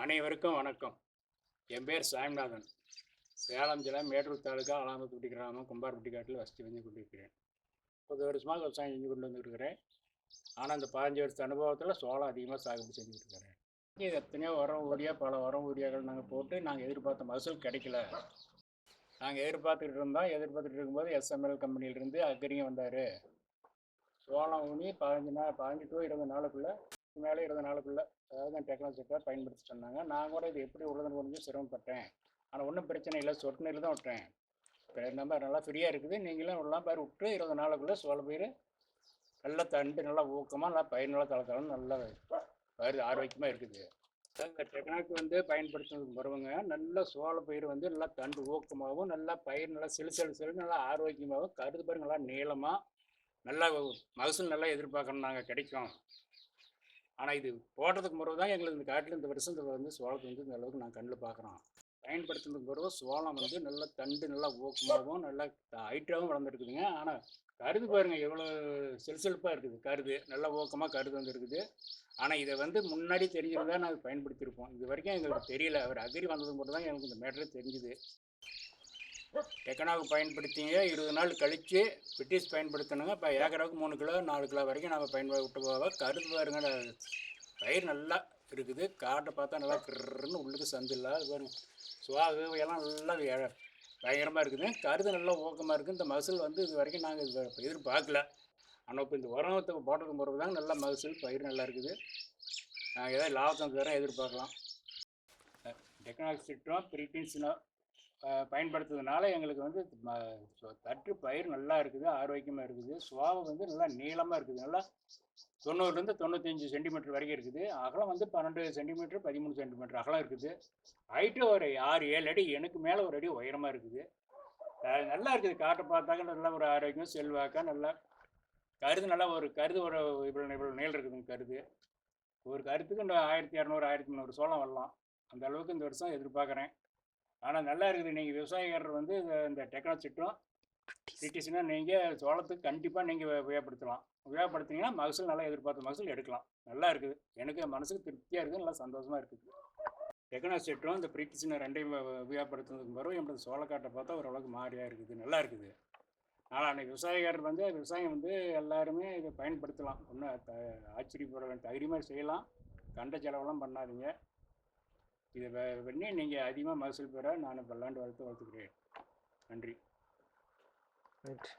அனைவருக்கும் வணக்கம். என் பேர் சாமிநாதன் சேலம் ஜிலம் மேட்டூர் தாலுக்கா அலாமத்துப்பட்டி கிராமம் கும்பார்பட்டி காட்டில் வசதி வந்து கொண்டிருக்கிறேன். முப்பது வருஷமாக விவசாயம் செஞ்சு கொண்டு வந்துருக்கிறேன். ஆனால் இந்த பதினஞ்சு வருஷ அனுபவத்தில் சோளம் அதிகமாக சாகுபடி செஞ்சுட்டு இருக்கிறேன். இது எத்தனையோ உரம் ஊரியா பல உரம் ஊரியாக்கள் நாங்கள் போட்டு நாங்கள் எதிர்பார்த்த மகசூல் கிடைக்கல. நாங்கள் எதிர்பார்த்துக்கிட்டு இருந்தோம். எதிர்பார்த்துட்டு இருக்கும்போது எஸ்எம்எல் கம்பெனியிலிருந்து அக்ரிங்க வந்தார். சோளம் ஊனி பதினஞ்சு நாள் பதினஞ்சு டு இருபது நாளுக்குள்ளே மேலே இருபது நாளுக்குள்ளே அதாவது டெக்னாலஜிக்காக பயன்படுத்தி சொன்னாங்க நான் கூட இது எப்படி உள்ளதுன்னு கொஞ்சம் சிரமப்பட்டேன். ஆனால் ஒன்றும் பிரச்சனை இல்லை. சொட்டு நீர் தான் விட்டேன் இப்போ இந்த மாதிரி நல்லா ஃப்ரீயாக இருக்குது. நீங்களும் எல்லாம் பயிர் விட்டு இருபது நாளுக்குள்ளே சோள பயிர் நல்லா தண்டு நல்லா ஊக்கமாக நல்லா பயிர் நல்லா தளத்தளம் நல்லா பயிர் ஆரோக்கியமாக இருக்குது. இந்த வந்து பயன்படுத்துறது வருவங்க நல்ல சோள பயிர் வந்து நல்லா தண்டு ஊக்கமாகவும் நல்லா பயிர் நல்லா சிலு சிலு சிலு நல்லா ஆரோக்கியமாகவும் கருது பயிர் நல்லா நீளமாக நல்லா மகசூல் நல்லா எதிர்பார்க்கணும் நாங்கள் கிடைக்கும். ஆனால் இது போடுறதுக்கு முறை தான் எங்களுக்கு இந்த காட்டில் இந்த வருஷம் வந்து சோளத்தை வந்து இந்த அளவுக்கு நான் கண்ணில் பார்க்குறோம் பயன்படுத்துறதுக்கு பிறகு சோளம் வந்து நல்லா தண்டு நல்லா ஊக்கமாகவும் நல்லா ஹைட்டாகவும் வளர்ந்துருக்குதுங்க. ஆனால் கருது பாருங்க எவ்வளோ செல்செல்ப்பாக இருக்குது. கருது நல்லா ஊக்கமாக கருது வந்துருக்குது. ஆனால் இதை வந்து முன்னாடி தெரிஞ்சிருந்தா நாங்கள் பயன்படுத்தியிருப்போம் இது வரைக்கும் எங்களுக்கு தெரியல. அவர் அகிரி வந்தது மட்டும் தான் எனக்கு இந்த மேட்டரே தெரிஞ்சுது. டெக்கனாவுக்கு பயன்படுத்திங்க இருபது நாள் கழித்து பிரிட்டிஷ் பயன்படுத்தணுங்க. இப்போ ஏக்கராவுக்கு மூணு கிலோ நாலு கிலோ வரைக்கும் நம்ம பயன்படுத்த போக கருது பாருங்க பயிர் நல்லா இருக்குது. காட்டை பார்த்தா நல்லா கிருன்னு உள்ளுக்கு சந்து இல்லை அது பாருங்க. சுவாகு எல்லாம் நல்லா பயங்கரமாக இருக்குது. கருது நல்லா ஊக்கமாக இருக்குது. இந்த மகசூல் வந்து இது வரைக்கும் நாங்கள் இது எதிர்பார்க்கல. ஆனால் இப்போ இந்த உரத்தை போட்டதுக்கு பிறகு தாங்க நல்ல மகசூல் பயிர் நல்லா இருக்குது. நாங்கள் ஏதாவது லாபத்தை வேறு எதிர்பார்க்கலாம். டெக்னாலஜி திட்டம் பிரிட்டின்ஸ்னா பயன்படுத்துறதுனால எங்களுக்கு வந்து தற்று தட்டு பயிர் நல்லா இருக்குது ஆரோக்கியமாக இருக்குது. சுவாவை வந்து நல்லா நீளமாக இருக்குது. நல்லா தொண்ணூறுலேருந்து தொண்ணூத்தஞ்சு சென்டிமீட்டர் வரைக்கும் இருக்குது. அகலம் வந்து பன்னெண்டு சென்டிமீட்டர் பதிமூணு சென்டிமீட்டர் அகலம் இருக்குது. ஹைட்டு ஒரு ஆறு ஏழு அடி. எனக்கு மேலே ஒரு அடி உயரமாக இருக்குது. நல்லா இருக்குது. காட்டை பார்த்தாக்க நல்லா ஒரு ஆரோக்கியம் செல்வாக்கா நல்லா கருது நல்லா ஒரு கருது ஒரு இவ்வளோ இவ்வளோ நீள் இருக்குதுங்க கருது. ஒரு கருத்துக்கு இந்த ஆயிரத்தி இரநூறு ஆயிரத்தி முந்நூறு சோளம் வரலாம். அந்த அளவுக்கு இந்த வருஷம் எதிர்பார்க்குறேன். ஆனால் நல்லா இருக்குது. நீங்கள் விவசாயிகள் வந்து இந்த- இந்த டெக்னாலஜி திட்டம் சிட்டிஸ்னா நீங்கள் சோளத்துக்கு கண்டிப்பாக நீங்கள் உபயோகப்படுத்தலாம். உபயோகப்படுத்தினீங்கன்னா மகசூல் நல்லா எதிர்பார்த்த மகசூல் எடுக்கலாம். நல்லா இருக்குது. எனக்கு மனசுக்கு திருப்தியாக இருக்குது. நல்லா சந்தோஷமாக இருக்குது. டெக்னாலஜி திட்டம் இந்த பிரிட்டிஷனை ரெண்டையும் உப- உபயோகப்படுத்துனதுக்கு பிறகு என்னோட சோளக்காட்டை பார்த்தா ஓரளவுக்கு மாறியாக இருக்குது. நல்லா இருக்குது. ஆனால் அன்றைக்கி விவசாயிகள் வந்து விவசாயம் வந்து எல்லாருமே இதை பயன்படுத்தலாம். ஒன்றும் ஆச்சரியப்பட வேண்டிய தைரியமாக செய்யலாம். கண்ட செலவெல்லாம் பண்ணாதீங்க. இதை பண்ணி நீங்கள் அதிகமாக மகசூல் பெற நான் பல்லாண்டு வளர்த்து வளர்த்துக்கிறேன். நன்றி. ரைட்